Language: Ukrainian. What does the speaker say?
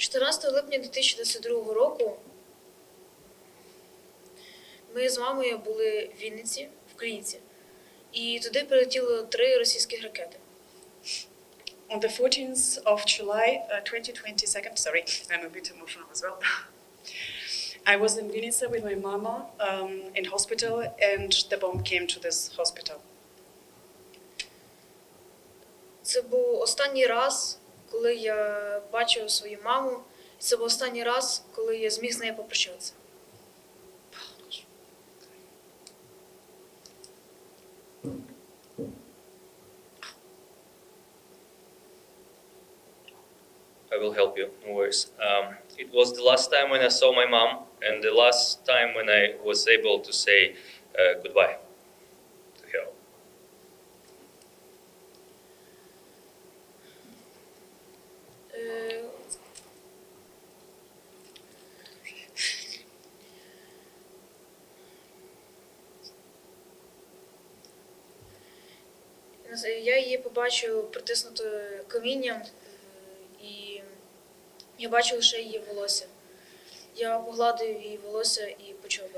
14 липня 2022 року ми з мамою були в Вінниці, в клініці, і туди прилетіло три російських ракети. On the 14th of July, uh, 2022, sorry, I'm a bit emotional as well. I was in Vinica with my mama um, in hospital, and the bomb came to this hospital. Це був останній раз, коли я бачив свою маму. Це був останній раз, коли я зміг з нею попрощатися. I will help you, no worries. Um, it was the last time when I saw my mom, and the last time when I was able to say uh, goodbye Я її побачу притиснутою камінням, е, і я бачу лише її волосся. Я погладив її волосся і почав.